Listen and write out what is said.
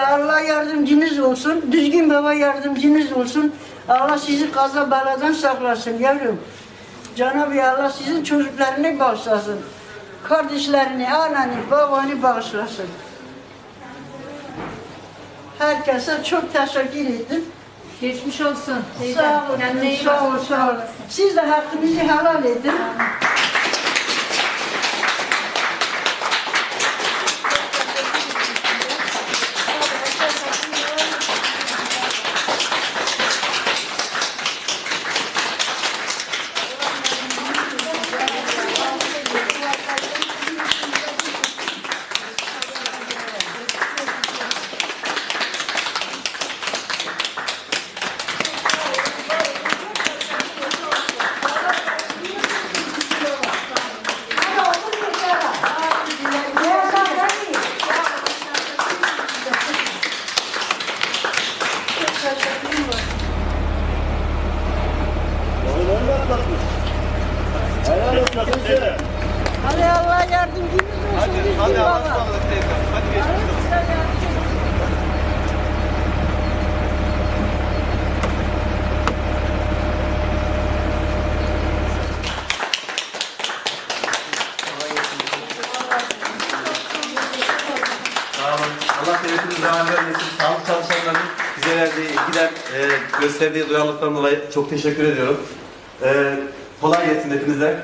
Allah yardımcınız olsun. Düzgün baba yardımcınız olsun. Allah sizi kaza beladan saklasın yavrum. Cenab-ı Allah sizin çocuklarını bağışlasın. Kardeşlerini, ananı, babanı bağışlasın. Herkese çok teşekkür ederim. Geçmiş olsun. Sağ olun, sağ olun, sağ olun. Siz de hakkınızı helal edin. Helal olsun teyze. Hadi Allah yardımcınız olsun. Hadi, hadi. Allah'a ısmarladık teyze. Hadi geçmiş. Allah devletimiz zaman vermesin. Sağlık çalışanlarının bize verdiği, giden e, gösterdiği duyarlılıktan dolayı çok teşekkür ediyorum. E, kolay gelsin hepinize.